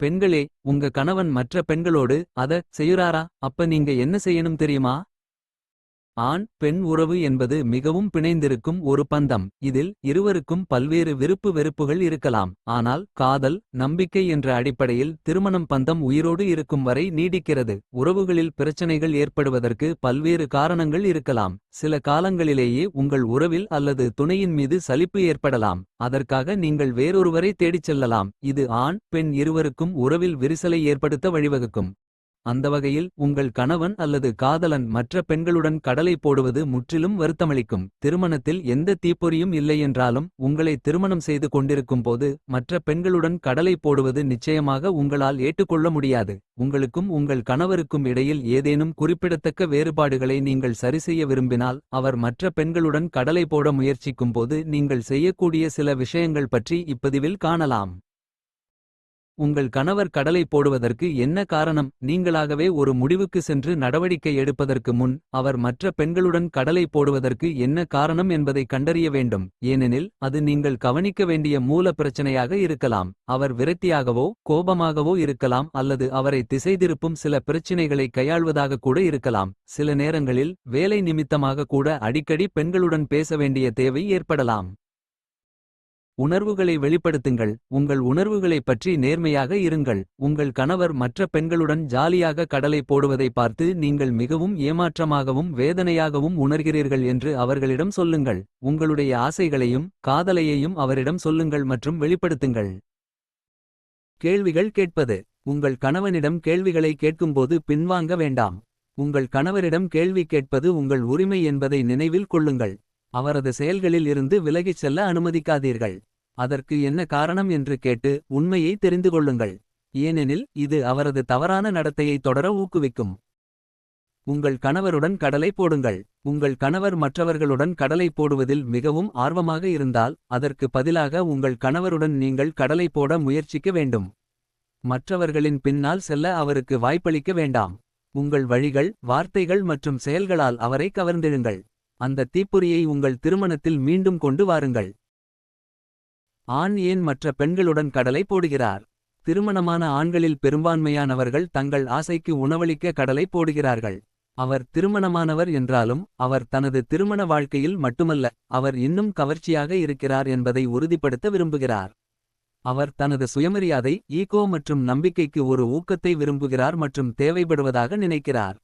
பெண்களே உங்க கணவன் மற்ற பெண்களோடு அத செய்யுறாரா? அப்ப நீங்க என்ன செய்யணும் தெரியுமா? ஆண் பெண் உறவு என்பது மிகவும் பிணைந்திருக்கும் ஒரு பந்தம். இதில் இருவருக்கும் பல்வேறு விருப்பு வெறுப்புகள் இருக்கலாம். ஆனால் காதல் நம்பிக்கை என்ற அடிப்படையில் திருமணம் பந்தம் உயிரோடு இருக்கும் வரை நீடிக்கிறது. உறவுகளில் பிரச்சனைகள் ஏற்படுவதற்கு பல்வேறு காரணங்கள் இருக்கலாம். சில காலங்களிலேயே உங்கள் உறவில் அல்லது துணையின் மீது சலிப்பு ஏற்படலாம். அதற்காக நீங்கள் வேறொருவரை தேடிச் செல்லலாம். இது ஆண் பெண் இருவருக்கும் உறவில் விரிசலை ஏற்படுத்த வழிவகுக்கும். அந்த வகையில் உங்கள் கணவன் அல்லது காதலன் மற்ற பெண்களுடன் கடலை போடுவது முற்றிலும் வருத்தமளிக்கும். திருமணத்தில் எந்த தீப்பொறியும் இல்லையென்றாலும் உங்களை திருமணம் செய்து கொண்டிருக்கும் போது மற்ற பெண்களுடன் கடலை போடுவது நிச்சயமாக உங்களால் ஏற்றுக்கொள்ள முடியாது. உங்களுக்கும் உங்கள் கணவருக்கும் இடையில் ஏதேனும் குறிப்பிடத்தக்க வேறுபாடுகளை நீங்கள் சரிசெய்ய விரும்பினால் அவர் மற்ற பெண்களுடன் கடலை போட முயற்சிக்கும் போது நீங்கள் செய்யக்கூடிய சில விஷயங்கள் பற்றி இப்பதிவில் காணலாம். உங்கள் கணவர் கடலை போடுவதற்கு என்ன காரணம்? நீங்களாகவே ஒரு முடிவுக்கு சென்று நடவடிக்கை எடுப்பதற்கு முன் அவர் மற்ற பெண்களுடன் கடலை போடுவதற்கு என்ன காரணம் என்பதை கண்டறிய வேண்டும். ஏனெனில் அது நீங்கள் கவனிக்க வேண்டிய மூல பிரச்சனையாக இருக்கலாம். அவர் விரக்தியாகவோ கோபமாகவோ இருக்கலாம் அல்லது அவரை திசைதிருப்பும் சில பிரச்சினைகளை கையாள்வதாக கூட இருக்கலாம். சில நேரங்களில் வேலை நிமித்தமாக கூட அடிக்கடி பெண்களுடன் பேச வேண்டிய தேவை ஏற்படலாம். உணர்வுகளை வெளிப்படுத்துங்கள். உங்கள் உணர்வுகளைப் பற்றி நேர்மையாக இருங்கள். உங்கள் கணவர் மற்ற பெண்களுடன் ஜாலியாக கடலை போடுவதை பார்த்து நீங்கள் மிகவும் ஏமாற்றமாகவும் வேதனையாகவும் உணர்கிறீர்கள் என்று அவர்களிடம் சொல்லுங்கள். உங்களுடைய ஆசைகளையும் காதலையையும் அவரிடம் சொல்லுங்கள் மற்றும் வெளிப்படுத்துங்கள். கேள்விகள் கேட்பது. உங்கள் கணவனிடம் கேள்விகளை கேட்கும்போது பின்வாங்க வேண்டாம். உங்கள் கணவரிடம் கேள்வி கேட்பது உங்கள் உரிமை என்பதை நினைவில் கொள்ளுங்கள். அவரது செயல்களில் இருந்து விலகிச் செல்ல அனுமதிக்காதீர்கள். அதற்கு என்ன காரணம் என்று கேட்டு உண்மையை தெரிந்து கொள்ளுங்கள். ஏனெனில் இது அவரது தவறான நடத்தையை தொடர ஊக்குவிக்கும். உங்கள் கணவருடன் கடலை போடுங்கள். உங்கள் கணவர் மற்றவர்களுடன் கடலை போடுவதில் மிகவும் ஆர்வமாக இருந்தால் அதற்கு பதிலாக உங்கள் கணவருடன் நீங்கள் கடலை போட முயற்சிக்க வேண்டும். மற்றவர்களின் பின்னால் செல்ல அவருக்கு வாய்ப்பளிக்க வேண்டாம். உங்கள் வழிகள் வார்த்தைகள் மற்றும் செயல்களால் அவரை கவர்ந்திடுங்கள். அந்த தீப்பொறியை உங்கள் திருமணத்தில் மீண்டும் கொண்டு வாருங்கள். ஆண் ஏன் மற்ற பெண்களுடன் கடலை போடுகிறார்? திருமணமான ஆண்களில் பெரும்பான்மையானவர்கள் தங்கள் ஆசைக்கு உணவளிக்க கடலை போடுகிறார்கள். அவர் திருமணமானவர் என்றாலும் அவர் தனது திருமண வாழ்க்கையில் மட்டுமல்ல அவர் இன்னும் கவர்ச்சியாக இருக்கிறார் என்பதை உறுதிப்படுத்த விரும்புகிறார். அவர் தனது சுயமரியாதை ஈகோ மற்றும் நம்பிக்கைக்கு ஒரு ஊக்கத்தை விரும்புகிறார் மற்றும் தேவைப்படுவதாக நினைக்கிறார்.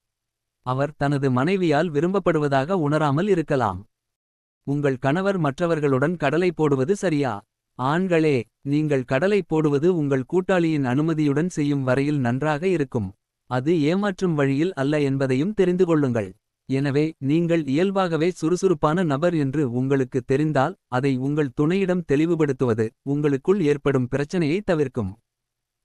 அவர் தனது மனைவியால் விரும்பப்படுவதாக உணராமல் இருக்கலாம். உங்கள் கணவர் மற்றவர்களுடன் கடலை போடுவது சரியா? ஆண்களே நீங்கள் கடலை போடுவது உங்கள் கூட்டாளியின் அனுமதியுடன் செய்யும் வரையில் நன்றாக இருக்கும். அது ஏமாற்றும் வழியில் அல்ல என்பதையும் தெரிந்து கொள்ளுங்கள். எனவே நீங்கள் இயல்பாகவே சுறுசுறுப்பான நபர் என்று உங்களுக்கு தெரிந்தால் அதை உங்கள் துணையிடம் தெளிவுபடுத்துவது உங்களுக்குள் ஏற்படும் பிரச்சனையை தவிர்க்கும்.